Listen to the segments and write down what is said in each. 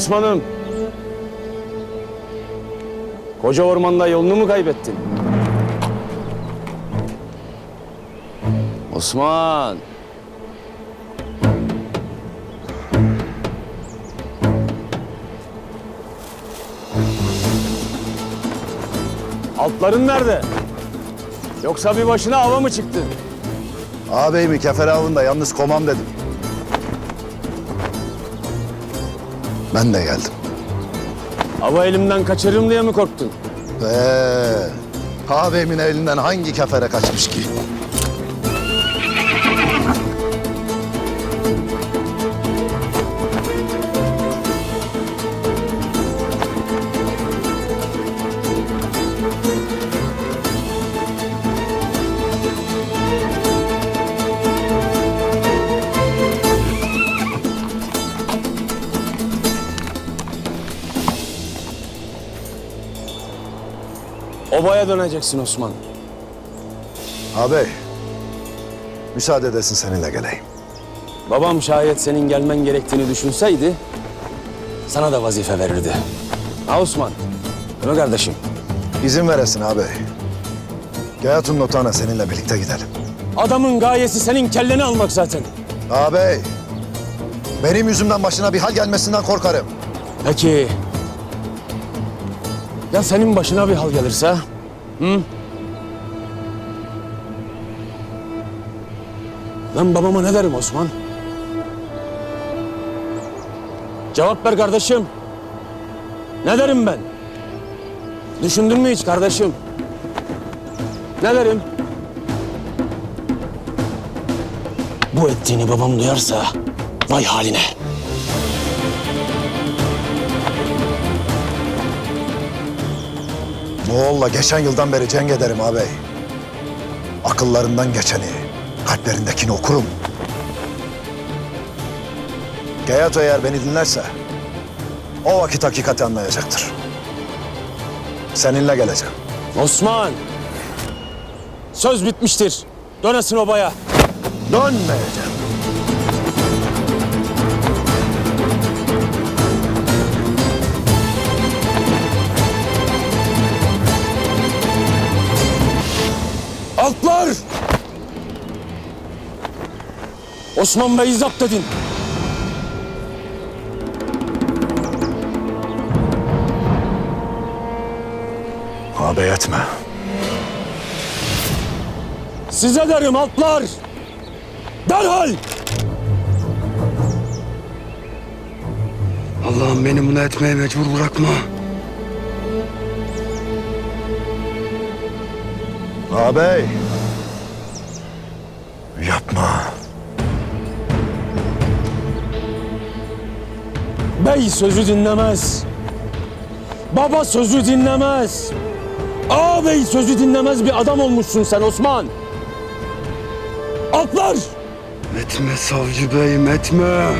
Osman'ım? Koca ormanda yolunu mu kaybettin? Osman! Altların nerede? Yoksa bir başına hava mı çıktın? Ağabeyimi kefere avında yalnız komam dedim. Ben de geldim. Hava elimden kaçırırım diye mi korktun? Ee, ağabeyimin elinden hangi kefere kaçmış ki? Obaya döneceksin Osman. Ağabey, müsaade edesin seninle geleyim. Babam şayet senin gelmen gerektiğini düşünseydi sana da vazife verirdi. Ha Osman? Değil kardeşim? İzin veresin ağabey. Gayatun notana seninle birlikte gidelim. Adamın gayesi senin kelleni almak zaten. Ağabey, benim yüzümden başına bir hal gelmesinden korkarım. Peki. Ya senin başına bir hal gelirse? Hı? Ben babama ne derim Osman? Cevap ver kardeşim. Ne derim ben? Düşündün mü hiç kardeşim? Ne derim? Bu ettiğini babam duyarsa vay haline. Moğol'la geçen yıldan beri cenk ederim ağabey. Akıllarından geçeni, kalplerindekini okurum. Gayato eğer beni dinlerse o vakit hakikati anlayacaktır. Seninle geleceğim. Osman! Söz bitmiştir. Dönesin obaya. Dönmeyeceğim. Altlar! Osman Bey'i zapt edin. Ağabey etme. Size derim altlar! Derhal! Allah'ım beni buna etmeye mecbur bırakma. Ağabey. Yapma. Bey sözü dinlemez. Baba sözü dinlemez. Ağabey sözü dinlemez bir adam olmuşsun sen Osman. Altlar! Etme savcı beyim etme.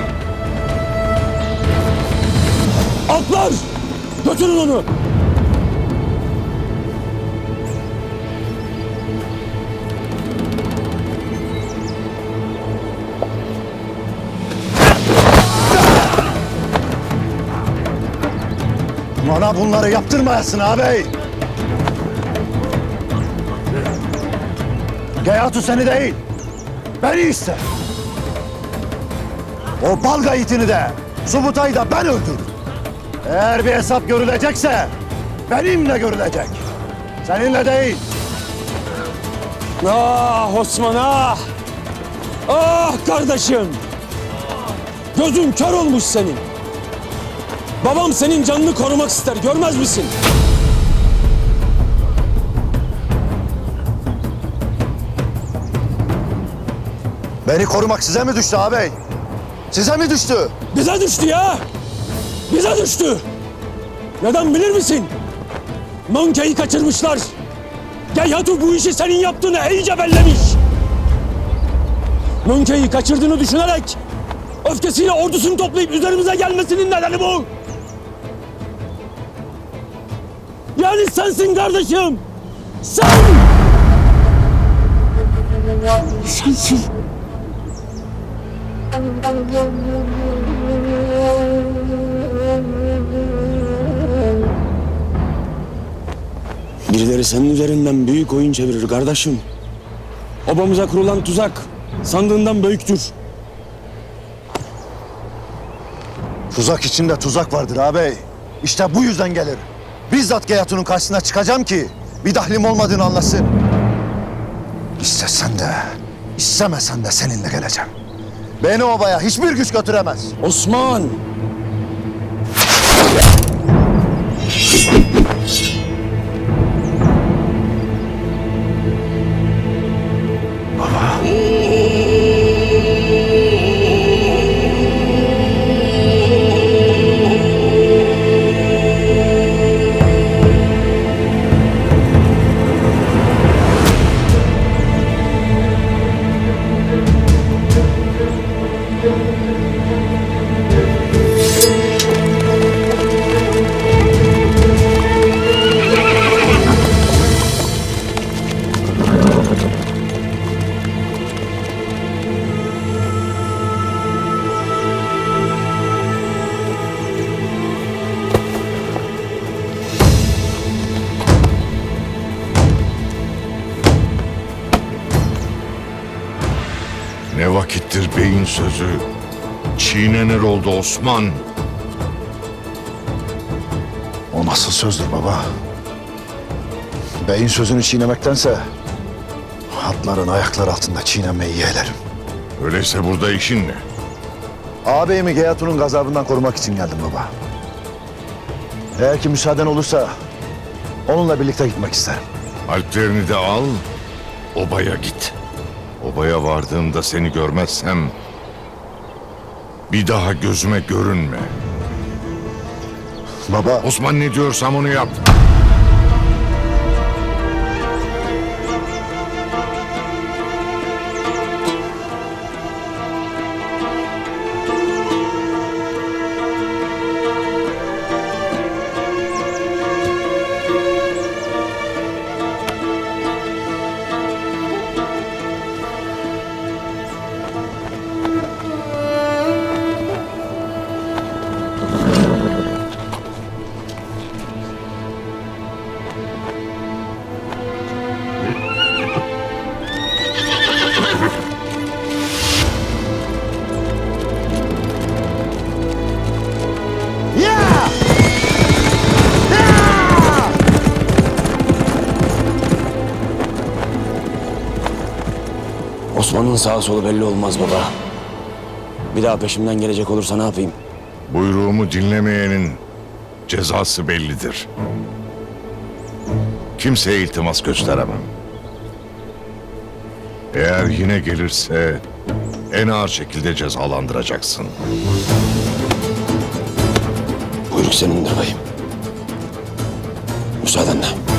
Altlar! Götürün onu! Bana bunları yaptırmayasın ağabey. Gayatu seni değil, beni ister. O balga itini de, Subutay'ı da ben öldürdüm. Eğer bir hesap görülecekse benimle görülecek. Seninle değil. Ah Osman ah! Ah kardeşim! Gözün kör olmuş senin. Babam senin canını korumak ister görmez misin? Beni korumak size mi düştü ağabey? Size mi düştü? Bize düştü ya! Bize düştü! Neden bilir misin? Mankeyi kaçırmışlar. Geyhatu bu işi senin yaptığını iyice bellemiş. Mankeyi kaçırdığını düşünerek öfkesiyle ordusunu toplayıp üzerimize gelmesinin nedeni bu. Yani sensin kardeşim. Sen! Sensin. Birileri senin üzerinden büyük oyun çevirir kardeşim. Obamıza kurulan tuzak sandığından büyüktür. Tuzak içinde tuzak vardır ağabey. İşte bu yüzden gelir. Bizzat Geyatun'un karşısına çıkacağım ki bir dahlim olmadığını anlasın. İstesen de, istemesen de seninle geleceğim. Beni obaya hiçbir güç götüremez. Osman! Vakittir beyin sözü çiğnenir oldu Osman. O nasıl sözdür baba? Beyin sözünü çiğnemektense hatların ayakları altında çiğnenmeyi yeğlerim. Öyleyse burada işin ne? Ağabeyimi Geyatun'un gazabından korumak için geldim baba. Eğer ki müsaaden olursa onunla birlikte gitmek isterim. Alplerini de al, obaya git. Obaya vardığımda seni görmezsem bir daha gözüme görünme. Baba, Osman ne diyorsam onu yap. Osman'ın sağ solu belli olmaz baba. Bir daha peşimden gelecek olursa ne yapayım? Buyruğumu dinlemeyenin cezası bellidir. Kimseye iltimas gösteremem. Eğer yine gelirse en ağır şekilde cezalandıracaksın. Buyruk senindir bayım. Müsaadenle.